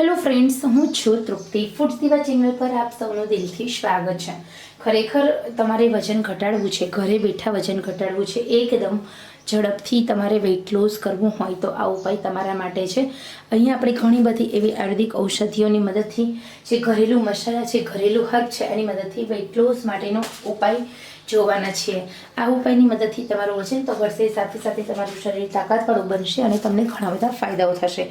Hello friends, હું છું તૃપ્તિ. Food દીવા ચેનલ પર આપ સૌનું દિલથી સ્વાગત છે. ખરેખર તમારે વજન ઘટાડવું છે, ઘરે બેઠા વજન ઘટાડવું છે, એકદમ ઝડપથી તમારે વેઇટ લોસ કરવું હોય તો આ ઉપાય તમારા માટે છે. અહીંયા આપણે ઘણી બધી એવી આયુર્વેદિક ઔષધિઓની મદદથી જે ઘરેલું મસાલા છે, ઘરેલું હર્બ છે, એની મદદથી વેઇટ લોસ માટેનો ઉપાય જોવાના છીએ. આ ઉપાયની મદદથી તમારું વજન તો વધશે, સાથે સાથે તમારું શરીર તાકાતવાળું બનશે અને તમને ઘણા બધા ફાયદાઓ થશે.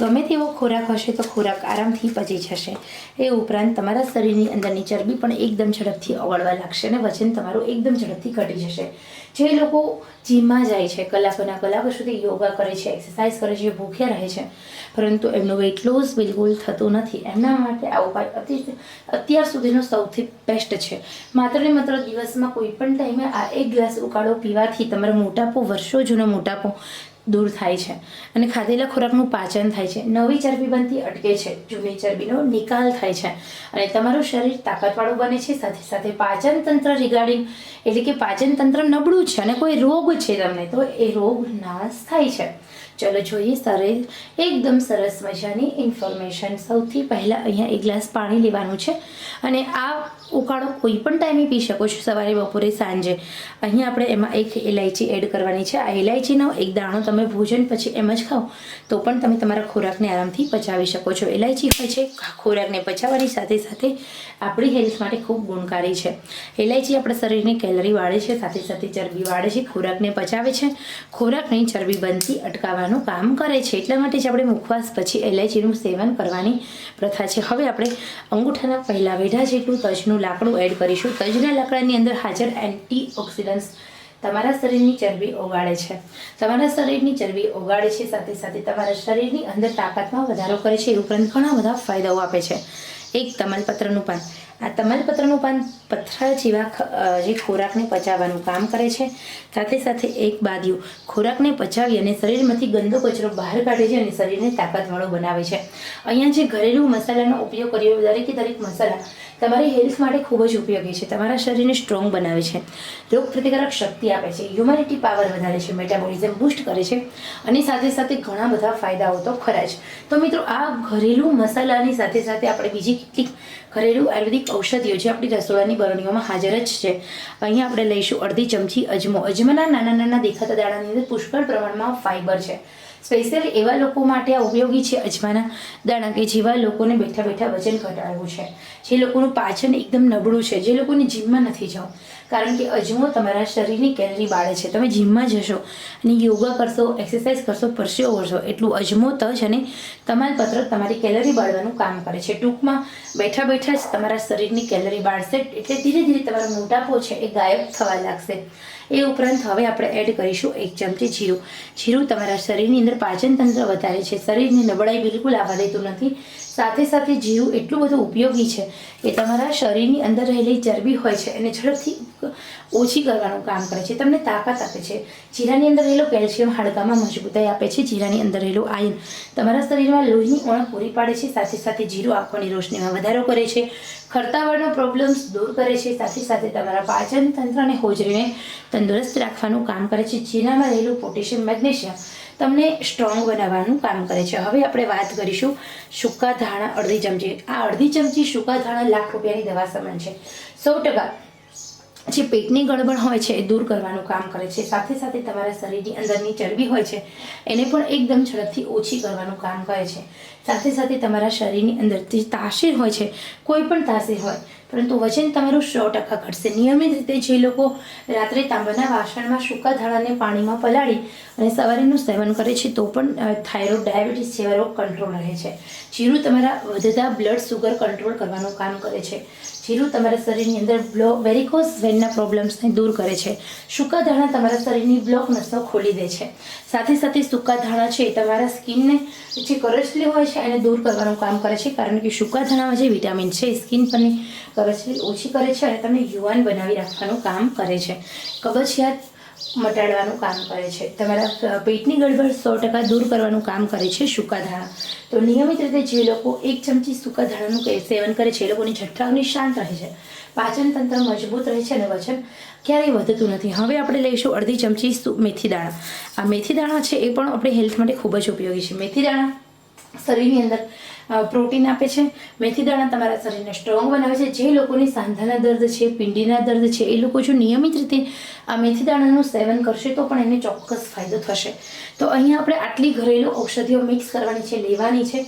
ગમે તેવો ખોરાક હશે તો ખોરાક આરામથી પચી જશે. એ ઉપરાંત તમારા શરીરની અંદરની ચરબી પણ એકદમ ઝડપથી ઓગળવા લાગશે અને વજન તમારું એકદમ ઝડપથી ઘટી જશે. જે લોકો જીમમાં જાય છે, કલાકોના કલાકો સુધી યોગા કરે છે એક્સરસાઇઝ કરે છે, ભૂખ્યા રહે છે, પરંતુ એમનું વેઇટ લોસ બિલકુલ થતું નથી. એમના માટે આ ઉપાય અતિ અત્યાર સુધીનો સૌથી બેસ્ટ છે. માત્ર ને માત્ર દિવસમાં કોઈ પણ ટાઈમે આ એક ગ્લાસ ઉકાળો પીવાથી તમારો મોટાપો, વર્ષો જૂનો મોટાપો દૂર થાય છે અને ખાધેલા ખોરાકનું પાચન થાય છે. નવી ચરબી બનતી અટકે છે. જૂની ચરબીનો નિકાલ થાય છે. અને તમારું શરીર તાકાતવાળું બને છે. સાથે સાથે પાચન તંત્ર રિગાર્ડિંગ એટલે કે પાચન તંત્ર નબળું છે અને કોઈ રોગ છે તમને, તો એ રોગ નાશ થાય છે. ચલો જોઈએ શરીર એકદમ સરસ મજાની ઇન્ફોર્મેશન સૌથી પહેલાં અહીંયા એક ગ્લાસ પાણી લેવાનું છે અને આ ઉકાળો કોઈ પણ ટાઈમે પી શકો છો, સવારે, બપોરે, સાંજે. અહીંયા આપણે એમાં એક ઇલાયચી એડ કરવાની છે. આ ઇલાયચીનો એક દાણો તમે ભોજન પછી એમ જ ખાઓ, તો પણ તમે તમારા ખોરાકને આરામથી પચાવી શકો છો. ઇલાયચી હોય છે, ખોરાકને પચાવવાની સાથે સાથે આપણી હેલ્થ માટે ખૂબ ગુણકારી છે. ઇલાયચી આપણા શરીરને કેલરી વાળે છે, સાથે સાથે ચરબી વાળે છે, ખોરાકને પચાવે છે. ખોરાકની ચરબી બનતી અટકાવવાનું કામ કરે છે. એટલા માટે જ આપણે મુખવાસ પછી એલાયચીનું સેવન કરવાની પ્રથા છે. હવે આપણે અંગૂઠાના પહેલાં વેઢા જેટલું તજનું લાકડું એડ કરીશું. તજના લાકડાની અંદર હાજર એન્ટી ઓક્સિડન્ટ્સ તમારા શરીરની ચરબી ઓગાળે છે. તમારા શરીરની ચરબી ઓગાળે છે. સાથે સાથે તમારા શરીરની અંદર તાકાતમાં વધારો કરે છે. એ ઉપરાંત ઘણા બધા ફાયદાઓ આપે છે. એક તમાલપત્રનું પાન. આ તમાલપત્રનું પાન પથરા જેવા જે ખોરાકને પચાવવાનું કામ કરે છે. સાથે સાથે એક બાદિયું ખોરાકને પચાવી અને શરીરમાંથી ગંદો કચરો બહાર કાઢે છે અને શરીરને તાકાતવાળો બનાવે છે. અહીંયા જે ઘરેલું મસાલાનો ઉપયોગ કર્યો, દરેકે દરેક મસાલા તમારી હેલ્થ માટે ખૂબ જ ઉપયોગી છે. તમારા શરીરને સ્ટ્રોંગ બનાવે છે. રોગ પ્રતિકારક શક્તિ આપે છે. હ્યુમેનિટી પાવર વધારે છે. મેટાબોલિઝમ બૂસ્ટ કરે છે. અને સાથે સાથે ઘણા બધા ફાયદાઓ તો ખરા જ. તો મિત્રો, આ ઘરેલું મસાલાની સાથે સાથે આપણે બીજી કેટલીક ઘરેલું આયુર્વેદિક ઔષધિઓ જે આપણી રસોડાની બરણીઓમાં હાજર જ છે. અહીંયા આપણે લઈશું અડધી ચમચી અજમો. અજમાના નાના નાના દેખાતા દાણાની અંદર પુષ્કળ પ્રમાણમાં ફાઇબર છે. સ્પેશિયલી એવા લોકો માટે આ ઉપયોગી છે અજમાના દાણા કે જેવા લોકોને બેઠા બેઠા વજન ઘટાડવું છે. જે લોકોનું પાચન એકદમ નબળું છે. જે લોકોને જીમમાં નથી જવું કારણ કે અજમો તમારા શરીરની કેલરી બાળે છે. તમે જીમમાં જશો અને યોગા કરશો, એક્સરસાઇઝ કરશો, પરસેવો કરશો એટલું અજમો, તજ અને તમાલપત્ર તમારી કેલરી બાળવાનું કામ કરે છે. ટૂંકમાં બેઠા બેઠા જ તમારા શરીરની કેલરી બાળશે એટલે ધીરે ધીરે તમારો મોટાપો છે એ ગાયબ થવા લાગશે. એ ઉપરાંત હવે આપણે એડ કરીશું એક ચમચી જીરું. જીરું તમારા શરીરની અંદર પાચન તંત્ર વધારે છે. શરીરની નબળાઈ બિલકુલ આવવા દેતું નથી. સાથે સાથે જીરું એટલું બધું ઉપયોગી છે કે તમારા શરીરની અંદર રહેલી ચરબી હોય છે એને ઝડપથી ઓછી કરવાનું કામ કરે છે. તમને તાકાત આપે છે. જીરાની અંદર રહેલો કેલ્શિયમ હાડકામાં મજબૂતાઈ આપે છે. જીરાની અંદર રહેલું આયન તમારા શરીરમાં લોહીની ઉણપ પૂરી પાડે છે. સાથે સાથે જીરું આંખોની રોશનીમાં વધારો કરે છે. ખરતાવળનો પ્રોબ્લેમ્સ દૂર કરે છે. સાથે સાથે તમારા પાચન તંત્ર અને હોજરીને તંદુરસ્ત રાખવાનું કામ કરે છે. જીરામાં રહેલું પોટેશિયમ મેગ્નેશિયમ તમને સ્ટ્રોંગ બનાવવાનું કામ કરે છે. હવે આપણે વાત કરીશું સૂકા ધાણા અડધી ચમચી. આ અડધી ચમચી સૂકા ધાણા લાખ રૂપિયાની દવા સમાન છે. સો ટકા જે પેટની ગડબડ હોય છે એ દૂર કરવાનું કામ કરે છે. સાથે સાથે તમારા શરીરની અંદરની ચરબી હોય છે એને પણ એકદમ ઝડપથી ઓછી કરવાનું કામ કરે છે. સાથે સાથે તમારા શરીરની અંદર જે તાસીર હોય છે, કોઈ પણ તાસીર હોય પરંતુ વજન તમારું સો ટકા ઘટશે. નિયમિત રીતે જે લોકો રાત્રે તાંબાના વાસણમાં સૂકા ધાણાને પાણીમાં પલાળી અને સવારેનું સેવન કરે છે, તો પણ થાઇરોઇડ, ડાયાબિટીસ જેવા રોગ કંટ્રોલ રહે છે. જીરું તમારા વધતા બ્લડ સુગર કંટ્રોલ કરવાનું કામ કરે છે. જીરું તમારા શરીરની અંદર બ્લો વેરિકોઝ વેનના પ્રોબ્લેમ્સને દૂર કરે છે. સૂકા ધાણા તમારા શરીરની બ્લોક નસો ખોલી દે છે. સાથે સાથે સૂકા ધાણા છે તમારા સ્કિનને જે કરચલી હોય છે એને દૂર કરવાનું કામ કરે છે. કારણ કે સૂકા ધાણામાં જે વિટામિન છે એ સ્કિન પરની કરચલી ઓછી કરે છે અને તમને યુવાન બનાવી રાખવાનું કામ કરે છે. કબજિયાત મટાડવાનું કામ કરે છે. તમારા પેટની ગડબડ સો ટકા દૂર કરવાનું કામ કરે છે સૂકા ધાણા. તો નિયમિત રીતે જે લોકો એક ચમચી સૂકા ધાણાનું સેવન કરે છે, એ લોકોની જઠરાગ્નિ શાંત રહે છે. પાચન તંત્ર મજબૂત રહે છે અને વજન ક્યારેય વધતું નથી. હવે આપણે લઈશું અડધી ચમચી મેથી દાણા. આ મેથી દાણા છે એ પણ આપણે હેલ્થ માટે ખૂબ જ ઉપયોગી છે. મેથી દાણા શરીરની અંદર પ્રોટીન આપે છે. મેથી દાણા તમારા શરીરને સ્ટ્રોંગ બનાવે છે. જે લોકોની સાંધાના દર્દ છે, પિંડીના દર્દ છે, એ લોકો જો નિયમિત રીતે આ મેથી દાણાનું સેવન કરશે તો પણ એને ચોક્કસ ફાયદો થશે. તો અહીંયા આપણે આટલી ઘરેલું ઔષધિઓ મિક્સ કરવાની છે, લેવાની છે.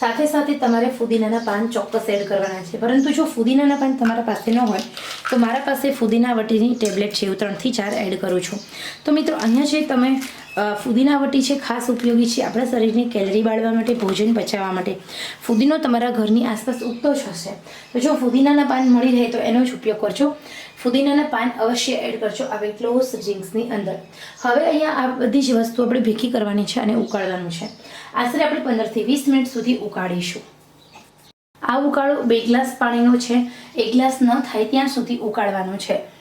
સાથે સાથે તમારે ફુદીનાના પાન ચોક્કસ એડ કરવાના છે. પરંતુ જો ફુદીનાના પાન તમારા પાસે ન હોય, તો મારા પાસે ફુદીના વટીની ટેબ્લેટ છે. હું ત્રણથી ચાર એડ કરું છું. તો મિત્રો, અહીંયા છે તમે અ, ફુદીના વટી છે ખાસ ઉપયોગી છે આપણા શરીરને કેલરી બાળવા માટે ભોજન પચાવવા માટે. ફુદીનો તમારા ઘરની આસપાસ ઉગતો જ હશે. તો જો ફુદીનાના પાન મળી રહે તો એનો જ ઉપયોગ કરજો. ફુદીનાના પાન અવશ્ય એડ કરજો આ ક્લોઝ ડ્રિંક્સની અંદર. હવે અહીંયા આ બધી જ વસ્તુ આપણે ભેગી કરવાની છે અને ઉકાળવાનું છે. આશરે આપણે પંદરથી વીસ મિનિટ સુધી ઉકાળીશું. આ ઉકાળો બે ગ્લાસ પાણીનો છે. એક ગ્લાસ ન થાય ત્યાં સુધી ઉકાળવાનો છે.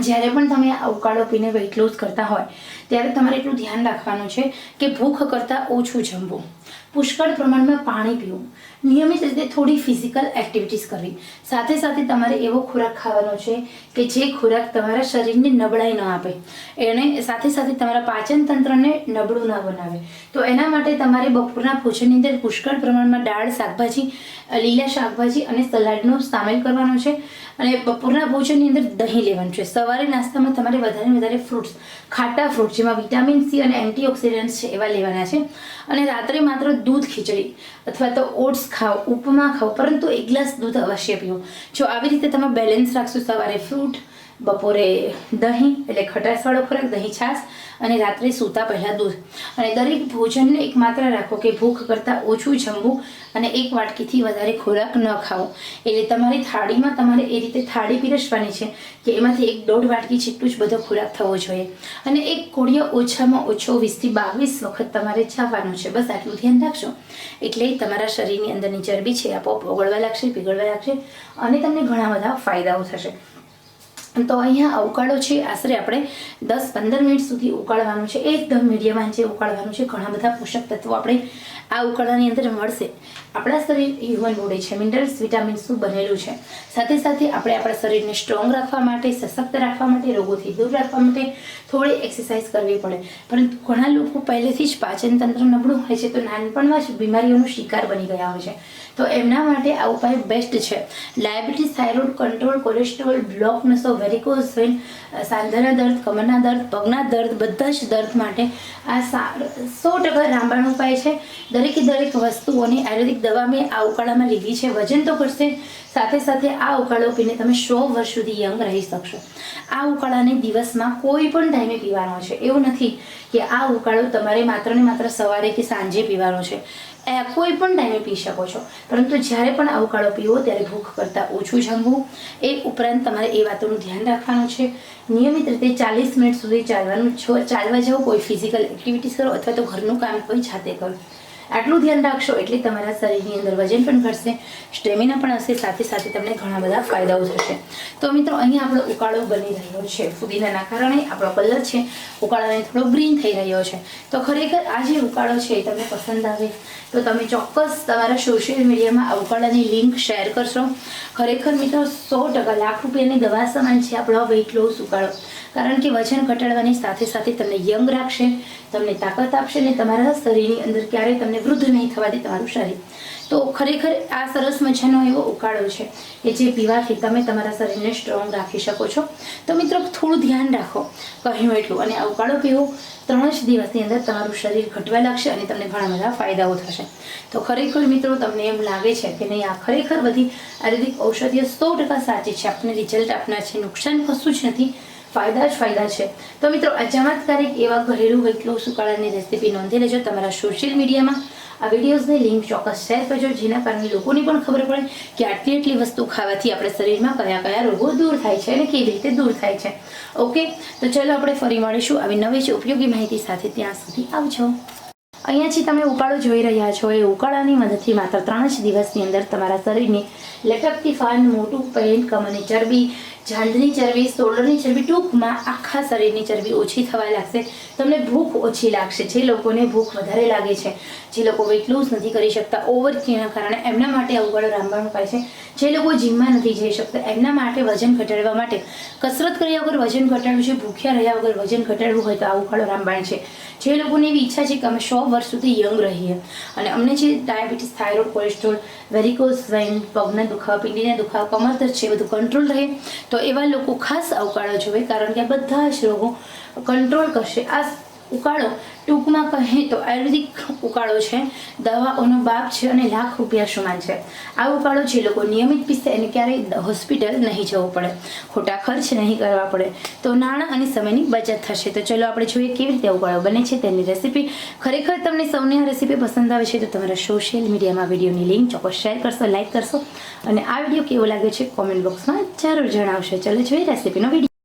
જ્યારે પણ તમે આ ઉકાળો પીને વેઇટ લોસ કરતા હોય ત્યારે તમારે એટલું ધ્યાન રાખવાનું છે કે ભૂખ કરતાં ઓછું જમવું. પુષ્કળ પ્રમાણમાં પાણી પીવું. નિયમિત રીતે થોડી ફિઝિકલ એક્ટિવિટીઝ કરવી. સાથે સાથે તમારે એવો ખોરાક ખાવાનો છે કે જે ખોરાક તમારા શરીરને નબળાઈ ન આપે. એને સાથે સાથે તમારા પાચન તંત્રને નબળું ન બનાવે. તો એના માટે તમારે બપોરના ભોજનની અંદર પુષ્કળ પ્રમાણમાં દાળ, શાકભાજી લીલા શાકભાજી અને સલાડનો સામેલ કરવાનો છે. અને બપોરના ભોજનની અંદર દહીં લેવાનું છે. સવારે નાસ્તામાં તમારે વધારે વધારે ફ્રૂટ્સ ખાટા ફ્રૂટ જેમાં વિટામિન સી અને એન્ટીઓક્સિડન્ટ્સ છે એવા લેવાના છે. અને રાત્રે માત્ર દૂધ ખીચડી અથવા તો ઓટ્સ ખાઓ, ઉપમા ખાઓ, પરંતુ એક ગ્લાસ દૂધ અવશ્ય પીઓ. જો આવી રીતે તમે બેલેન્સ રાખશો સવારે ફ્રૂટ બપોરે દહીં એટલે ખટાશવાળો ખોરાક, દહીં છાશ અને રાત્રે સૂતા પહેલાં દૂધ. અને દરેક ભોજનને એક માત્ર રાખો કે ભૂખ કરતાં ઓછું જમવું અને એક વાટકીથી વધારે ખોરાક ન ખાવો. એટલે તમારી થાળીમાં તમારે એ રીતે થાળી પીરસવાની છે કે એમાંથી એક દોઢ વાટકી જેટલું જ બધો ખોરાક થવો જોઈએ. અને એક કોળિયો ઓછામાં ઓછો વીસથી બાવીસ વખત તમારે ચાવવાનો છે. બસ આટલું ધ્યાન રાખશો એટલે તમારા શરીરની અંદરની ચરબી છે આપોઆપ ઓગળવા લાગશે, પીગળવા લાગશે અને તમને ઘણા બધા ફાયદાઓ થશે. તો અહીંયા ઉકાળો છે. આશરે આપણે દસ પંદર મિનિટ સુધી ઉકાળવાનું છે. એકદમ મીડિયમ આંચે ઉકાળવાનું છે. ઘણા બધા પોષક તત્વો આપણે આ ઉકાળાની અંદર મળશે. આપણા શરીર હ્યુમન બોડી છે. મિનરલ્સ વિટામિન્સનું બનેલું છે? સાથે સાથે આપણે આપણા શરીરને સ્ટ્રોંગ રાખવા માટે, સશક્ત રાખવા માટે, રોગોથી દૂર રાખવા માટે થોડી એક્સરસાઇઝ કરવી પડે. પરંતુ ઘણા લોકો પહેલેથી જ પાચન તંત્ર નબળું હોય છે, તો નાનપણમાં જ બીમારીઓનો શિકાર બની ગયા હોય છે. તો એમના માટે આ ઉપાય બેસ્ટ છે. Diabetes thyroid control cholesterol block નસો વેરિકોઝ વેન સાંધાના દર્દ, કમરના દર્દ, પગના દર્દ, બધા જ દર્દ માટે આ સો ટકા રામબાણ ઉપાય છે. દરેકે દરેક વસ્તુઓની આયુર્વેદિક દવા મેં આ ઉકાળામાં લીધી છે. વજન તો ઘટશે. સાથે સાથે આ ઉકાળો પીને તમે સો વર્ષ સુધી યંગ રહી શકશો. આ ઉકાળાને દિવસમાં કોઈ પણ ટાઈમે પીવાનો છે. એવું નથી કે આ ઉકાળો તમારે માત્ર ને માત્ર સવારે કે સાંજે પીવાનો છે. કોઈ પણ ટાઈમે પી શકો છો. પરંતુ જ્યારે પણ આ પીવો, ત્યારે ભૂખ કરતાં ઓછું જમવું. એ ઉપરાંત તમારે એ વાતોનું ધ્યાન રાખવાનું છે. નિયમિત રીતે ચાલીસ મિનિટ સુધી ચાલવાનું, છો ચાલવા જાઓ કોઈ ફિઝિકલ એક્ટિવિટીઝ કરો અથવા તો ઘરનું કામ કોઈ જાતે કરો. આટલું ધ્યાન રાખશો એટલે તમારા શરીરની અંદર વજન પણ ઘટશે, સ્ટેમિના પણ હશે, સાથે સાથે તમને ઘણા બધા ફાયદાઓ થશે. તો મિત્રો અહીંયા આપણો ઉકાળો બની રહ્યો છે. ફુદીનાના કારણે આપણો કલર છે, ઉકાળાને થોડો ગ્રીન થઈ રહ્યો છે. તો ખરેખર આ જે ઉકાળો છે એ તમને પસંદ આવે, તો તમે ચોક્કસ તમારા સોશિયલ મીડિયામાં આ ઉકાળાની લિંક શેર કરશો. ખરેખર મિત્રો, સો ટકા લાખ રૂપિયાની દવા સમાન છે આપણો વેઇટ લોસ ઉકાળો. કારણ કે વજન ઘટાડવાની સાથે સાથે તમને યંગ રાખશે, તમને તાકાત આપશે ને તમારા શરીરની અંદર ક્યારેય તમને વૃદ્ધ નહીં થવા દે તમારું શરીર. તો ખરેખર આ સરસ મજાનો એવો ઉકાળો છે કે જે પીવાથી તમે તમારા શરીરને સ્ટ્રોંગ રાખી શકો છો. તો મિત્રો, થોડું ધ્યાન રાખો. કહ્યું એટલું. અને આ ઉકાળો પીવો. ત્રણ જ દિવસની અંદર તમારું શરીર ઘટવા લાગશે અને તમને ઘણા બધા ફાયદાઓ થશે. તો ખરેખર મિત્રો, તમને એમ લાગે છે કે નહીં, આ ખરેખર બધી આયુર્વેદિક ઔષધિઓ સો ટકા સાચી છે. આપણને રિઝલ્ટ આપનાર છે. નુકસાન કશું જ નથી. ફાયદા જ ફાયદા છે. તો મિત્રો આ એવા ઘરેલું વેટ લોસ રેસીપી નોંધી લેજો તમારા સોશિયલ મીડિયામાં આ વિડીયોઝની લિંક ચોક્કસ શેર કરજો, જેના કારણે લોકોને પણ ખબર પડે કે આટલી આટલી વસ્તુ ખાવાથી આપણે શરીરમાં કયા કયા રોગો દૂર થાય છે અને કેવી રીતે દૂર થાય છે. ઓકે તો ચલો આપણે ફરી મળીશું આવી નવી જ ઉપયોગી માહિતી સાથે ત્યાં સુધી આવજો. અહીંયાથી તમે ઉકાળો જોઈ રહ્યા છો, એ ઉકાળાની મદદથી માત્ર ત્રણ જ દિવસની અંદર તમારા શરીરની લટકતી ફાન, મોટું, પેન અને ચરબી જાંડની ચરબી શોલ્ડરની ચરબી, ટૂંકમાં આખા શરીરની ચરબી ઓછી થવા લાગશે. તમને ભૂખ ઓછી લાગશે, જે લોકોને ભૂખ વધારે લાગે છે. જે લોકો વેટ લૂઝ નથી કરી શકતા ઓવર કેના કારણે એમના માટે ઉકાળો રામબાણ ઉપાય છે. જે લોકો જીમમાં નથી જઈ શકતા, એમના માટે વજન ઘટાડવા માટે. કસરત કર્યા વગર વજન ઘટાડવું છે, ભૂખ્યા રહ્યા વગર વજન ઘટાડવું હોય તો આ ઉકાળો રામબાણ છે. જે લોકોની એવી ઈચ્છા છે કે અમે સો વર્ષ સુધી યંગ રહીએ. અને અમને જે diabetes, thyroid, cholesterol varicose vein પગના દુખાવા, પીંડીના દુખાવા, કમર દર્દ છે બધું કંટ્રોલ રહે, તો એવા લોકો ખાસ અવકાળો જોવે કારણ કે આ બધા જ રોગો કંટ્રોલ કરશે. આ ઉકાળો. ટૂંકમાં કહે તો આયુર્વેદિક ઉકાળો છે. દવાઓનો બાપ છે અને લાખ રૂપિયા સમાન છે. આ ઉકાળો જે લોકો નિયમિત પીસે એને ક્યારેય હોસ્પિટલ નહીં જવું પડે. ખોટા ખર્ચ નહીં કરવા પડે. તો નાણાં અને સમયની બચત થશે. તો ચલો આપણે જોઈએ કેવી રીતે ઉકાળો બને છે તેની રેસીપી. ખરેખર તમને સૌને આ રેસીપી પસંદ આવે છે તો તમારા સોશિયલ મીડિયામાં વિડીયોની લિંક ચોક્કસ શેર કરશો લાઇક કરશો અને આ વીડિયો કેવો લાગે છે કોમેન્ટ બોક્સમાં જરૂર જણાવશો. ચલો જોઈએ રેસીપીનો વીડિયો.